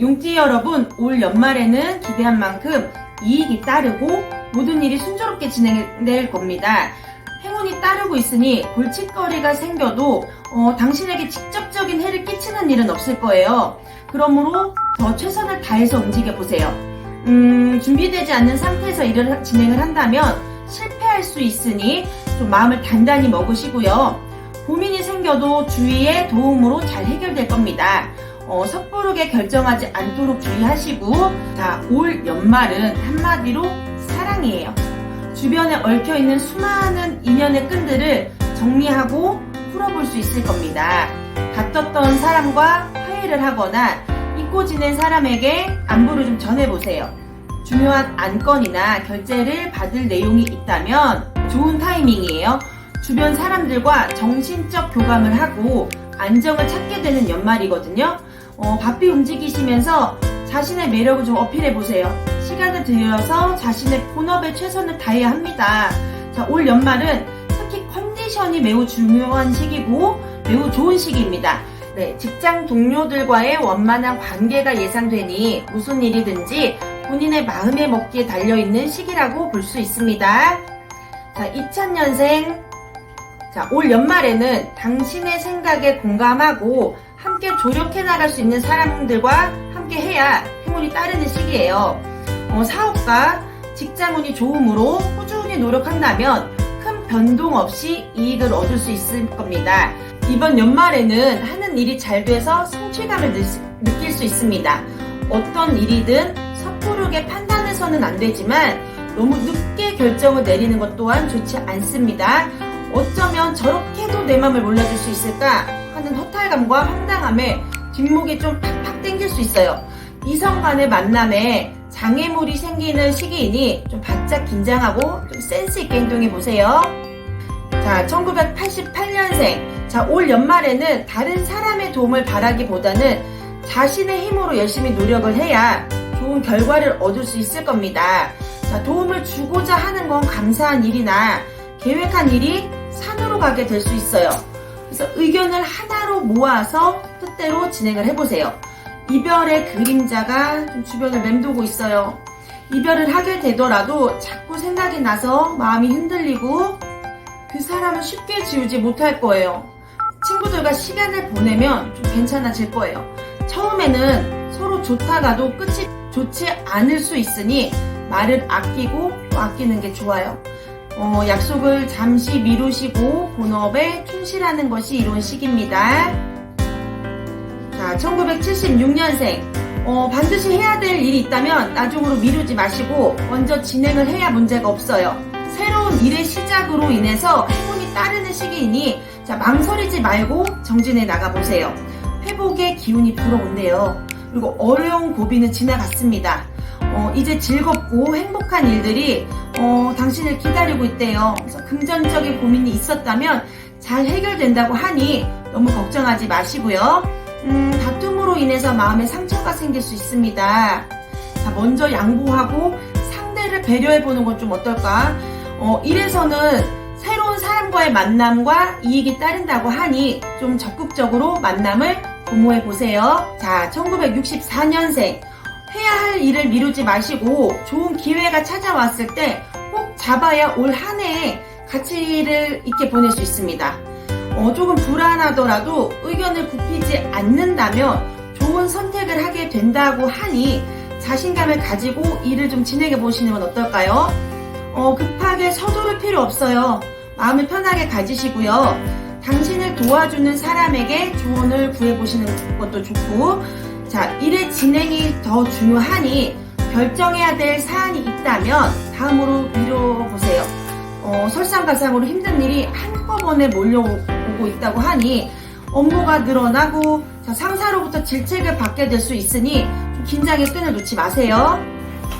용띠 여러분, 올 연말에는 기대한 만큼 이익이 따르고 모든 일이 순조롭게 진행될 겁니다. 행운이 따르고 있으니 골칫거리가 생겨도 어, 당신에게 직접적인 해를 끼치는 일은 없을 거예요. 그러므로 더 최선을 다해서 움직여 보세요. 음, 준비되지 않는 상태에서 일을 하- 진행을 한다면 실패할 수 있으니 좀 마음을 단단히 먹으시고요. 고민이 생겨도 주위의 도움으로 잘 해결될 겁니다. 어, 섣부르게 결정하지 않도록 주의하시고, 자, 올 연말은 한마디로 사랑이에요. 주변에 얽혀있는 수많은 인연의 끈들을 정리하고 풀어볼 수 있을 겁니다. 다퉜던 사람과 화해를 하거나 잊고 지낸 사람에게 안부를 좀 전해보세요. 중요한 안건이나 결제를 받을 내용이 있다면 좋은 타이밍이에요. 주변 사람들과 정신적 교감을 하고 안정을 찾게 되는 연말이거든요. 어, 바삐 움직이시면서 자신의 매력을 좀 어필해 보세요. 시간을 들여서 자신의 본업에 최선을 다해야 합니다. 자, 올 연말은 특히 컨디션이 매우 중요한 시기고 매우 좋은 시기입니다. 네, 직장 동료들과의 원만한 관계가 예상되니 무슨 일이든지 본인의 마음에 먹기에 달려있는 시기라고 볼 수 있습니다. 자, 2000년생. 자, 올 연말에는 당신의 생각에 공감하고 함께 조력해 나갈 수 있는 사람들과 함께 해야 행운이 따르는 시기예요. 어, 사업가, 직장운이 좋으므로 꾸준히 노력한다면 큰 변동 없이 이익을 얻을 수 있을 겁니다. 이번 연말에는 하는 일이 잘 돼서 성취감을 느- 느낄 수 있습니다. 어떤 일이든 섣부르게 판단해서는 안 되지만 너무 늦게 결정을 내리는 것 또한 좋지 않습니다. 어쩌면 저렇게도 내 맘을 몰라줄 수 있을까 하는 허탈감과 황당함에 뒷목이 좀 팍팍 땡길 수 있어요. 이성 간의 만남에 장애물이 생기는 시기이니 좀 바짝 긴장하고 좀 센스 있게 행동해 보세요. 자, 1988년생. 자, 올 연말에는 다른 사람의 도움을 바라기보다는 자신의 힘으로 열심히 노력을 해야 좋은 결과를 얻을 수 있을 겁니다. 자, 도움을 주고자 하는 건 감사한 일이나 계획한 일이 산으로 가게 될 수 있어요. 그래서 의견을 하나로 모아서 뜻대로 진행을 해보세요. 이별의 그림자가 좀 주변을 맴돌고 있어요. 이별을 하게 되더라도 자꾸 생각이 나서 마음이 흔들리고 그 사람을 쉽게 지우지 못할 거예요. 친구들과 시간을 보내면 좀 괜찮아질 거예요. 처음에는 서로 좋다가도 끝이 좋지 않을 수 있으니 말을 아끼고 또 아끼는 게 좋아요. 어, 약속을 잠시 미루시고 본업에 충실하는 것이 이런 시기입니다. 자, 1976년생. 어, 반드시 해야 될 일이 있다면 나중으로 미루지 마시고 먼저 진행을 해야 문제가 없어요. 새로운 일의 시작으로 인해서 행운이 따르는 시기이니 자, 망설이지 말고 정진해 나가보세요. 회복의 기운이 불어온대요. 그리고 어려운 고비는 지나갔습니다. 어, 이제 즐겁고 행복한 일들이 어, 당신을 기다리고 있대요. 그래서 금전적인 고민이 있었다면 잘 해결된다고 하니 너무 걱정하지 마시고요. 음, 다툼으로 인해서 마음에 상처가 생길 수 있습니다. 자, 먼저 양보하고 상대를 배려해보는 건 좀 어떨까? 어, 이래서는 새로운 사람과의 만남과 이익이 따른다고 하니 좀 적극적으로 만남을 도모해 보세요. 자, 1964년생. 해야 할 일을 미루지 마시고 좋은 기회가 찾아왔을 때 꼭 잡아야 올 한 해에 가치를 있게 보낼 수 있습니다. 어, 조금 불안하더라도 의견을 굽히지 않는다면 좋은 선택을 하게 된다고 하니 자신감을 가지고 일을 좀 진행해 보시는 건 어떨까요? 어, 급하게 서두를 필요 없어요. 마음을 편하게 가지시고요. 당신을 도와주는 사람에게 조언을 구해보시는 것도 좋고, 자, 일의 진행이 더 중요하니 결정해야 될 사안이 있다면 다음으로 미뤄보세요. 어, 설상가상으로 힘든 일이 한꺼번에 몰려오고 있다고 하니 업무가 늘어나고 자, 상사로부터 질책을 받게 될 수 있으니 좀 긴장의 끈을 놓지 마세요.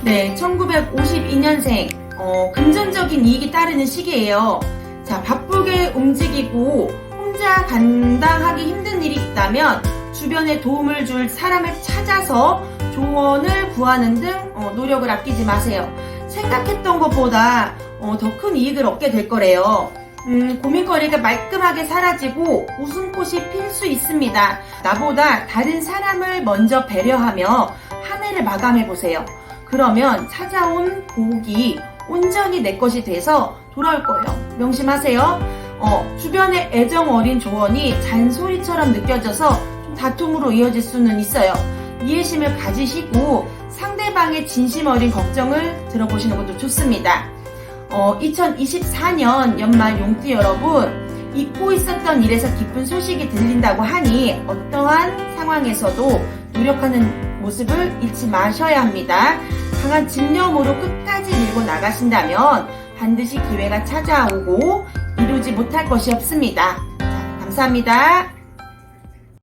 네, 1952년생 어, 금전적인 이익이 따르는 시기예요. 자, 바쁘게 움직이고 혼자 감당하기 힘든 일이 있다면 주변에 도움을 줄 사람을 찾아서 조언을 구하는 등 어, 노력을 아끼지 마세요. 생각했던 것보다 어, 더큰 이익을 얻게 될 거래요. 음, 고민거리가 말끔하게 사라지고 웃음꽃이 필 수 있습니다. 나보다 다른 사람을 먼저 배려하며 한 해를 마감해 보세요. 그러면 찾아온 복이 온전히 내 것이 돼서 돌아올 거예요. 명심하세요. 어, 주변의 애정 어린 조언이 잔소리처럼 느껴져서 좀 다툼으로 이어질 수는 있어요. 이해심을 가지시고 상대방의 진심 어린 걱정을 들어보시는 것도 좋습니다. 어, 2024년 연말 용띠 여러분, 잊고 있었던 일에서 기쁜 소식이 들린다고 하니 어떠한 상황에서도 노력하는 모습을 잊지 마셔야 합니다. 강한 집념으로 끝까지 밀고 나가신다면 반드시 기회가 찾아오고 이루지 못할 것이 없습니다. 자, 감사합니다.